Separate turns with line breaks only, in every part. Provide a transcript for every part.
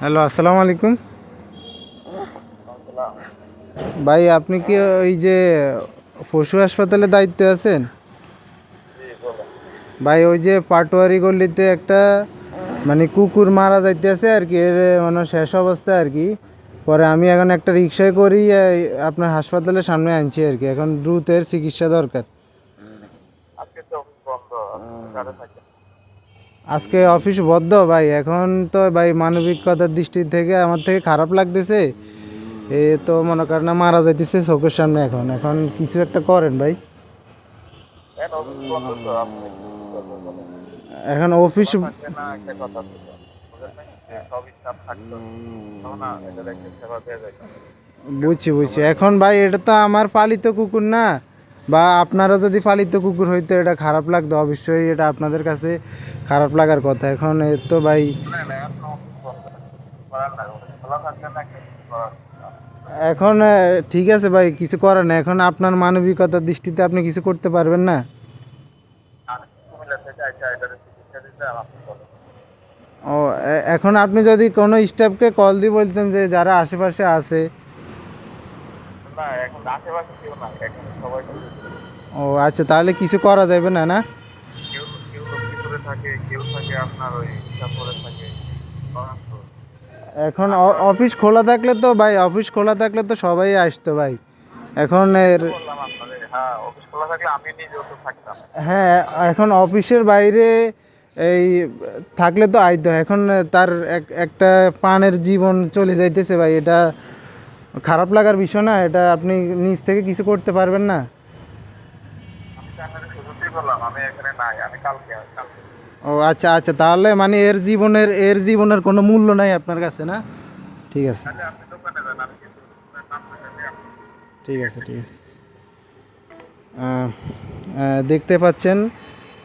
Hello, আসসালামু আলাইকুম। ভাই, আপনি কি ওই যে পশু হাসপাতালে দায়িত্বে আছেন? ভাই, ওই যে পাটোয়ারি গল্লিতে একটা মানে কুকুর মারা যাইতে আছে আর কি, এর মানে শেষ অবস্থায় আর কি। পরে আমি এখন একটা রিক্সায় করি আপনার হাসপাতালের সামনে আনছি আর কি, এখন দ্রুত এর চিকিৎসা দরকার।
আজকে তো বন্ধ
আজকে অফিস বদ্ধ, ভাই। এখন তো, ভাই, মানবিকতার দৃষ্টি থেকে আমার থেকে খারাপ লাগতেছে। এ তো মনে করেন না, মারা যাইতেছে চোখের সামনে এখন। এখন কিছু একটা করেন, ভাই? এখন অফিস বুঝছি বুঝছি। এখন, ভাই, এটা তো আমার পালিত কুকুর না। বা আপনারা যদি পালিত কুকুর হইতো এটা খারাপ লাগতো, অবশ্যই এটা আপনাদের কাছে খারাপ লাগার কথা। এখন এর তো ভাই,
এখন
ঠিক আছে ভাই, কিছু করার না এখন আপনার মানবিকতার দৃষ্টিতে আপনি কিছু করতে পারবেন না? ও এখন আপনি যদি কোনো স্টাফকে কল দিয়ে বলতেন যে যারা আশেপাশে আছে
এখন আশেপাশে কেউ নাই এখন সবাই
ও আচ্ছা তাহলে কিছু করা যাবে না না?
কেউ কেউ লক্ষ্মীপুরে থাকে কেউ থাকে আপনার ওই ইচ্ছাপুরে থাকে
এখন অফিস খোলা থাকলে তো ভাই অফিস খোলা থাকলে তো সবাই আসতো ভাই। এখন এর
হ্যাঁ তো থাকতাম।
হ্যাঁ এখন অফিসের বাইরে এই থাকলে তো আইতো এখন তার এক- একটা প্রাণের জীবন চলে যাইতেছে ভাই এটা খারাপ লাগার বিষয় না এটা আপনি নিজ থেকে কিছু করতে পারবেন না। ও আচ্ছা আচ্ছা তাহলে মানে এর জীবনের এর জীবনের কোনো মূল্য নাই আপনার কাছে না? ঠিক আছে। ঠিক আছে ঠিক আছে। দেখতে পাচ্ছেন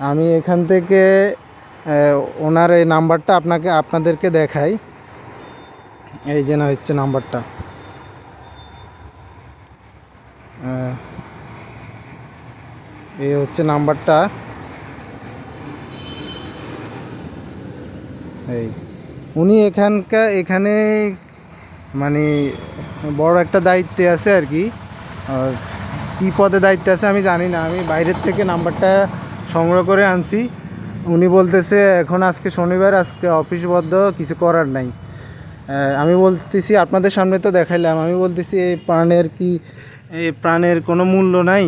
আমি এখান থেকে ওনার এই নাম্বারটা আপনাকে আপনাদেরকে দেখাই। এই যেন হচ্ছে নাম্বারটা। এই হচ্ছে নাম্বারটা। এই, উনি এখানকার এখানে মানে বড় একটা দায়িত্বে আছে আর কি। কী পদে দায়িত্বে আছে আমি জানি না, আমি বাইরের থেকে নাম্বারটা সংগ্রহ করে আনছি। উনি বলতেছে, এখন আজকে শনিবার, আজকে অফিস বদ্ধ, কিছু করার নাই। আমি বলতেছি, আপনাদের সামনে তো দেখাইলাম। আমি বলতেছি, এই প্রাণের কি, এই প্রাণের কোনো মূল্য নাই?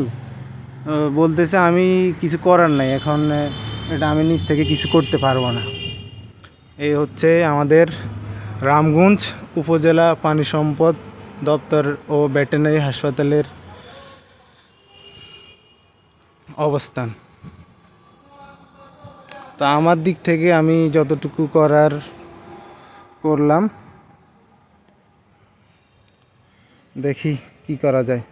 বলতেছে আমি কিছু করার নাই, এখন এটা আমি নিজ থেকে কিছু করতে পারব না। এই হচ্ছে আমাদের রামগঞ্জ উপজেলা পানি সম্পদ দপ্তর ও ভেটেরিনারি হাসপাতালের অবস্থান। তা আমার দিক থেকে আমি যতটুকু করার করলাম, দেখি কি করা যায়।